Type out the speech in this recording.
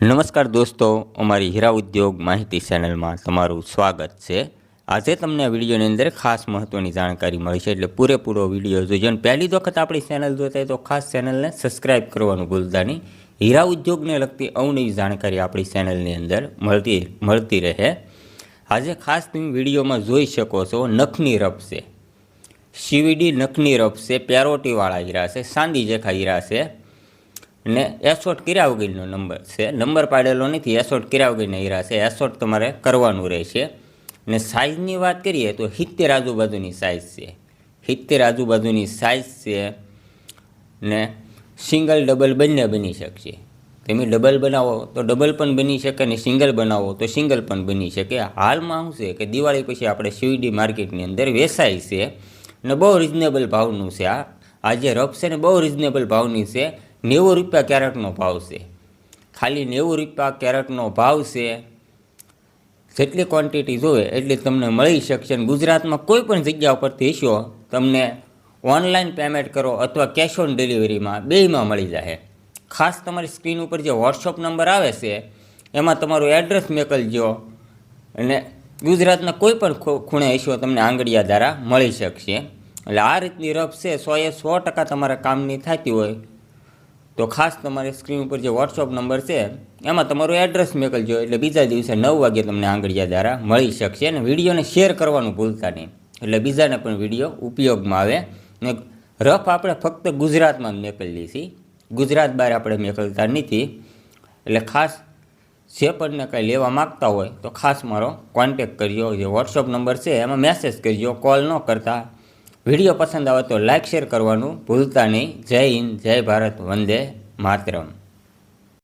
નમસ્કાર દોસ્તો, અમારી હીરા ઉદ્યોગ માહિતી ચેનલમાં તમારું સ્વાગત છે. આજે તમને વિડીયોની અંદર ખાસ મહત્ત્વની જાણકારી મળી છે એટલે પૂરેપૂરો વીડિયો જોજો અને પહેલી વખત આપણી ચેનલ જોતા તો ખાસ ચેનલને સબસ્ક્રાઈબ કરવાનું ભૂલતા નહીં. હીરા ઉદ્યોગને લગતી અવનવી જાણકારી આપણી ચેનલની અંદર મળતી મળતી રહે. આજે ખાસ તમે વિડીયોમાં જોઈ શકો છો, નખની રફ છે. સીવીડી નખની રફ છે પેરોટીવાળા હીરા છે, સાંદી જેખા હીરા છે. ને એસોટ કર્યા વગરનો નંબર છે. નંબર પાડેલો નથી એસોટ કર્યા વગરના હીરા છે. એસોટ તમારે કરવાનું રહેશે. ને સાઇઝની વાત કરીએ તો સિત્તેર આજુબાજુની સાઇઝ છે. સિત્તેર આજુબાજુની સાઇઝ છે ને સિંગલ ડબલ બંને બની શકશે. તમે ડબલ બનાવો તો ડબલ પણ બની શકે ને સિંગલ બનાવો તો સિંગલ પણ બની શકે. હાલમાં શું છે કે દિવાળી પછી આપણે શિવડી માર્કેટની અંદર વેચાય છે ને બહુ રિઝનેબલ ભાવનું છે આ. આ જે રફ છે ને બહુ રિઝનેબલ ભાવની છે. નેવું રૂપિયા કેરેટનો ભાવ છે. ખાલી નેવું રૂપિયા કેરેટનો ભાવ છે. જેટલી ક્વોન્ટિટી જોવે એટલી તમને મળી શકશે અને ગુજરાતમાં કોઈ પણ જગ્યા ઉપરથી ઇસ્યો તમને ઓનલાઈન પેમેન્ટ કરો અથવા કેશ ઓન ડિલિવરીમાં બેયમાં મળી જશે ખાસ તમારી સ્ક્રીન ઉપર જે વોટ્સઅપ નંબર આવે છે, એમાં તમારું એડ્રેસ મોકલજો અને ગુજરાતના કોઈ પણ ખૂણે હશો તમને આંગળીયા દ્વારા મળી શકશે. એટલે આ રીતની રફ છે, સો એ સો ટકા તમારા કામની થતી હોય તો ખાસ તમારે સ્ક્રીન ઉપર જે વોટ્સઅપ નંબર છે, એમાં તમારું એડ્રેસ મોકલજો. એટલે બીજા દિવસે નવ વાગે તમને આંગળીયા દ્વારા મળી શકશે અને વિડીયોને શેર કરવાનું ભૂલતા નહીં. એટલે બીજાને પણ વીડિયો ઉપયોગમાં આવે. ને રફ આપણે ફક્ત ગુજરાતમાં જ મોકલીએ છીએ. ગુજરાત બહાર આપણે મોકલતા નથી. એટલે ખાસ જે પણને કંઈ લેવા માગતા હોય, તો ખાસ મારો કોન્ટેક કરજો. જે વોટ્સઅપ નંબર છે, એમાં મેસેજ કરજો. કોલ ન કરતા. વીડિયો પસંદ આવે તો લાઇક શેર કરવાનું ભૂલતા નહીં જય હિન્દ જય ભારત વંદે માતરમ